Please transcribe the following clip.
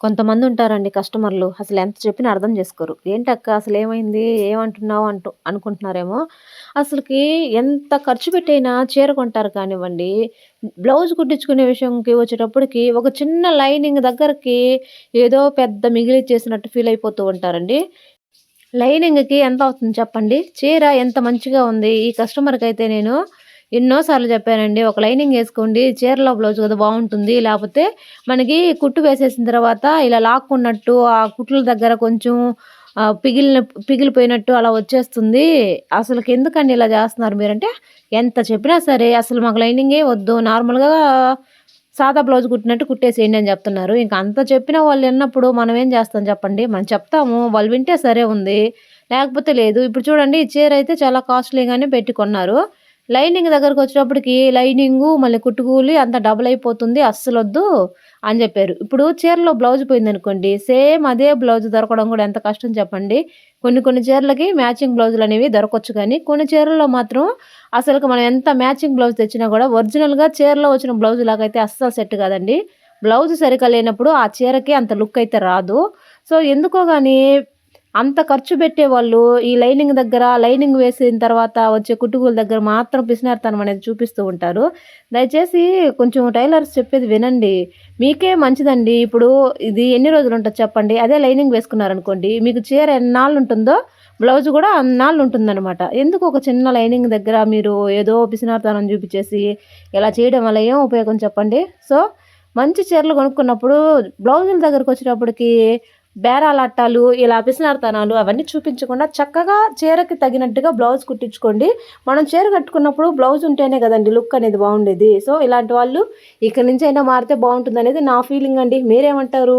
కొంతమంది ఉంటారండి కస్టమర్లు అసలు ఎంత చెప్పినా అర్థం చేసుకోరు. ఏంటక్క అసలు ఏమైంది ఏమంటున్నావు? అంటూ అనుకుంటున్నారేమో. అసలుకి ఎంత ఖర్చు పెట్టైనా చీర కొంటారు కానివ్వండి బ్లౌజ్ కుట్టించుకునే విషయంకి వచ్చేటప్పటికి ఒక చిన్న లైనింగ్ దగ్గరికి ఏదో పెద్ద మిగిలిచ్చేసినట్టు ఫీల్ అయిపోతూ ఉంటారండి. లైనింగ్కి ఎంత అవుతుంది చెప్పండి? చీర ఎంత మంచిగా ఉంది? ఈ కస్టమర్కి అయితే నేను ఎన్నోసార్లు చెప్పానండి ఒక లైనింగ్ వేసుకోండి చీరలో బ్లౌజ్ కదా బాగుంటుంది లేకపోతే మనకి కుట్టు వేసేసిన తర్వాత ఇలా లాక్కున్నట్టు ఆ కుట్ల దగ్గర కొంచెం పిగిలిన పిగిలిపోయినట్టు అలా వచ్చేస్తుంది. అసలుకి ఎందుకండి ఇలా చేస్తున్నారు మీరంటే ఎంత చెప్పినా సరే అసలు మాకు లైనింగే వద్దు నార్మల్గా సాదా బ్లౌజ్ కుట్టినట్టు కుట్టేసేయండి అని చెప్తున్నారు. ఇంకా అంత చెప్పిన వాళ్ళు విన్నప్పుడు మనం ఏం చేస్తాం చెప్పండి? మనం చెప్తాము వాళ్ళు వింటే సరే ఉంది. లేకపోతే లేదు. ఇప్పుడు చూడండి ఈ చీర అయితే చాలా కాస్ట్లీగానే పెట్టుకున్నారు లైనింగ్ దగ్గరకు వచ్చేటప్పటికి లైనింగు మళ్ళీ కుట్టుకూలి అంత డబుల్ అయిపోతుంది అస్సలు వద్దు అని చెప్పారు. ఇప్పుడు చీరలో బ్లౌజ్ పోయింది అనుకోండి సేమ్ అదే బ్లౌజ్ దొరకడం కూడా ఎంత కష్టం చెప్పండి. కొన్ని కొన్ని చీరలకి మ్యాచింగ్ బ్లౌజులు అనేవి దొరకవచ్చు కానీ కొన్ని చీరల్లో మాత్రం అసలు మనం ఎంత మ్యాచింగ్ బ్లౌజ్ తెచ్చినా కూడా ఒరిజినల్గా చీరలో వచ్చిన బ్లౌజ్ లాగైతే అస్సలు సెట్ కాదండి. బ్లౌజ్ సరిగా లేనప్పుడు ఆ చీరకి అంత లుక్ అయితే రాదు. సో ఎందుకో కానీ అంత ఖర్చు పెట్టేవాళ్ళు ఈ లైనింగ్ దగ్గర లైనింగ్ వేసిన తర్వాత వచ్చే కుట్టుకూల దగ్గర మాత్రం పిసినార్తనం అనేది చూపిస్తూ ఉంటారు. దయచేసి కొంచెం టైలర్స్ చెప్పేది వినండి. మీకే మంచిదండి. ఇప్పుడు ఇది ఎన్ని రోజులు ఉంటుంది చెప్పండి? అదే లైనింగ్ వేసుకున్నారనుకోండి మీకు చీర ఎన్నాళ్ళు ఉంటుందో బ్లౌజ్ కూడా అన్నాళ్ళు ఉంటుందన్నమాట. ఎందుకు ఒక చిన్న లైనింగ్ దగ్గర మీరు ఏదో పిసినార్తనం చూపించేసి ఇలా చేయడం వల్ల ఏం ఉపయోగం చెప్పండి? సో మంచి చీరలు కొనుక్కున్నప్పుడు బ్లౌజుల దగ్గరకు వచ్చేటప్పటికి బేరాలట్టాలు ఇలా పిసినార్తనాలు అవన్నీ చూపించకుండా చక్కగా చీరకి తగినట్టుగా బ్లౌజ్ కుట్టించుకోండి. మనం చీర కట్టుకున్నప్పుడు బ్లౌజ్ ఉంటేనే కదండి లుక్ అనేది బాగుండేది. సో ఇలాంటి వాళ్ళు ఇక్కడి నుంచి అయినా మారితే బాగుంటుంది అనేది నా ఫీలింగ్ అండి. మీరేమంటారు?